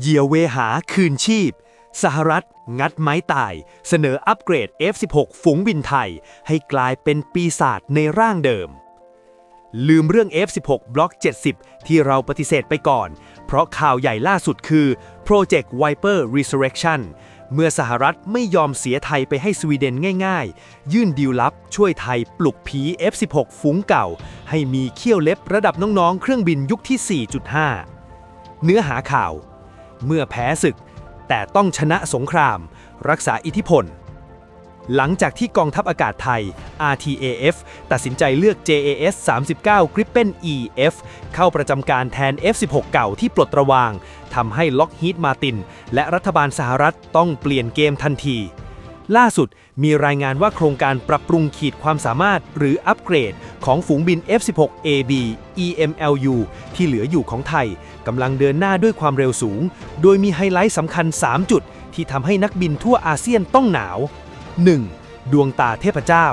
เยียวเวหาคืนชีพ สหรัฐ งัดไม้ตาย เสนออัปเกรด F-16 ฝูงบินไทย ให้กลายเป็นปีศาจในร่างเดิม ลืมเรื่อง F-16 บล็อก 70 ที่เราปฏิเสธไปก่อน เพราะข่าวใหญ่ล่าสุดคือ Project Viper Resurrection เมื่อสหรัฐไม่ยอมเสียไทยไปให้สวีเดนง่ายๆ ยื่นดีลลับช่วยไทยปลุกผี F-16 ฝูงเก่า ให้มีเขี้ยวเล็บระดับน้องๆ เครื่องบินยุคที่ 4.5 เนื้อหาข่าว เมื่อแพ้ศึก แต่ต้องชนะสงคราม รักษาอิทธิพล หลังจากที่กองทัพอากาศไทย RTAF ตัดสินใจเลือก JAS 39 Gripen EF เข้าประจำการแทน F16 เก่าที่ปลดระวางทำให้ล็อกฮีดมาติน และรัฐบาลสหรัฐต้องเปลี่ยนเกมทันที ล่าสุดมีรายงานว่าโครงการปรับปรุงขีดความสามารถหรืออัปเกรด ของฝูงบิน F16AB EMLU ที่เหลืออยู่ของไทยกำลังเดินหน้าด้วยความเร็วสูง โดยมีไฮไลท์สำคัญ 3 จุด ที่ทำให้นักบินทั่วอาเซียนต้องหนาว 1. ดวงตาเทพเจ้า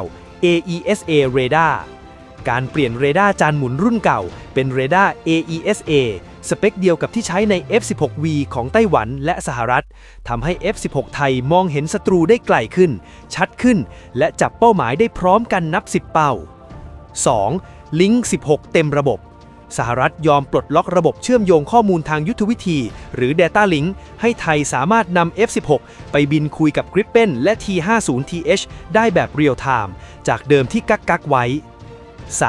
AESA Radar การเปลี่ยนเรดาร์จานหมุนรุ่นเก่า เป็นเรดาร์ AESA สเปคเดียวกับที่ใช้ใน F16V ของไต้หวันและสหรัฐทำให้ F16 ไทยมองเห็นศัตรูได้ไกลขึ้น ชัดขึ้น และจับเป้าหมายได้พร้อมกันนับ 10 เป้า 2. ลิงก์16 เต็มระบบ สหรัฐยอมปลดล็อกระบบเชื่อมโยงข้อมูลทางยุทธวิธี หรือ Data Link ให้ไทยสามารถนำ F16 ไปบินคุยกับ Gripen และ T50TH ได้แบบเรียลไทม์จากเดิมที่กักกักไว้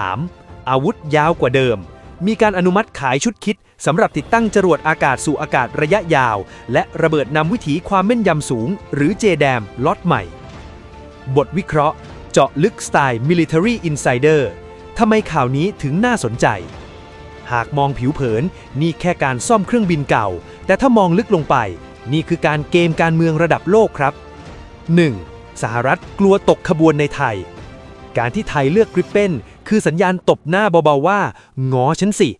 3. อาวุธยาวกว่าเดิม มีการอนุมัติขายชุดคิด สำหรับติดตั้งจรวดอากาศสู่อากาศระยะยาว และระเบิดนำวิถีความแม่นยำสูง หรือ JDAM ล็อตใหม่ บทวิเคราะห์ เจาะลึกสไตล์ Military Insider ทำไมข่าวนี้ถึงน่าสนใจ หากมองผิวเผิน นี่แค่การซ่อมเครื่องบินเก่า แต่ถ้ามองลึกลงไป นี่คือการเกมการเมืองระดับโลกครับ 1. สหรัฐกลัวตกขบวนในไทย การที่ไทยเลือกกริปเปนคือสัญญาณตบหน้าเบาๆว่า งอฉันสิ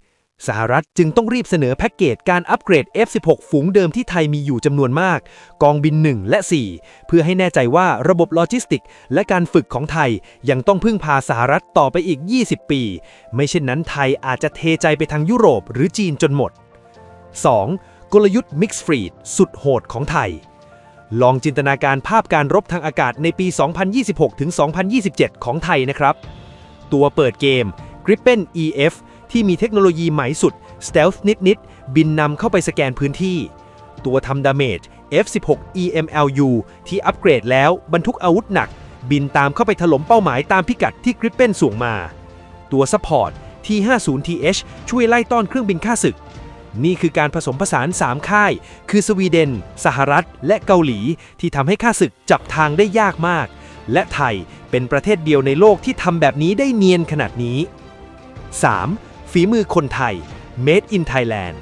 สหรัฐจึงต้องรีบเสนอแพ็กเกจการอัปเกรด F16 ฝูงเดิมที่ไทยมีอยู่จำนวนมาก กองบิน 1 และ 4 เพื่อให้แน่ใจว่าระบบโลจิสติก และการฝึกของไทยยังต้องพึ่งพาสหรัฐต่อไปอีก 20 ปี ไม่เช่นนั้นไทยอาจจะเทใจไปทางยุโรปหรือจีนจนหมด 2. กลยุทธ์ Mix Fleet สุดโหดของไทย ลองจินตนาการภาพการรบทางอากาศในปี 2026 ถึง 2027 ของไทยนะครับ ตัวเปิดเกม Gripen EF ที่มีเทคโนโลยีใหม่สุด Stealth นิดๆ บินนำเข้าไปสแกนพื้นที่ ตัวทำดาเมจ F16 EMLU ที่อัปเกรดแล้วบรรทุกอาวุธหนัก บินตามเข้าไปถล่มเป้าหมายตามพิกัดที่ Gripen ส่งมา ตัวซัพพอร์ต T50TH ช่วยไล่ต้อนเครื่องบินฆ่าศึก นี่คือการผสมผสาน 3 ค่าย คือสวีเดน สหรัฐ และเกาหลี ที่ทำให้ค่าศึกจับทางได้ยากมาก และไทยเป็นประเทศเดียวในโลกที่ทำแบบนี้ได้เนียนขนาดนี้ 3. ฝีมือคนไทย Made in Thailand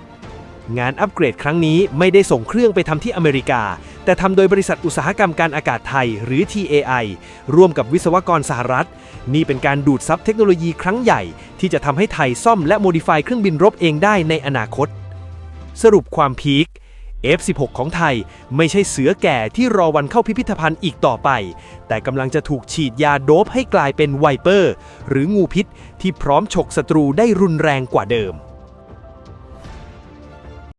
งานอัปเกรดครั้งนี้ไม่ได้ส่งเครื่องไปทำที่อเมริกา แต่ทำโดยบริษัทอุตสาหกรรมการอากาศไทย หรือ TAI ร่วมกับวิศวกรสหรัฐ นี่เป็นการดูดซับเทคโนโลยีครั้งใหญ่ ที่จะทำให้ไทยซ่อมและโมดิฟายเครื่องบินรบเองได้ในอนาคต สรุปความพีค F16 ของไทยไม่ใช่เสือแก่ที่รอวันเข้าพิพิธภัณฑ์อีกต่อไป แต่กำลังจะถูกฉีดยาโดบให้กลายเป็นไวเปอร์ หรืองูพิษที่พร้อมฉกศัตรูได้รุนแรงกว่าเดิม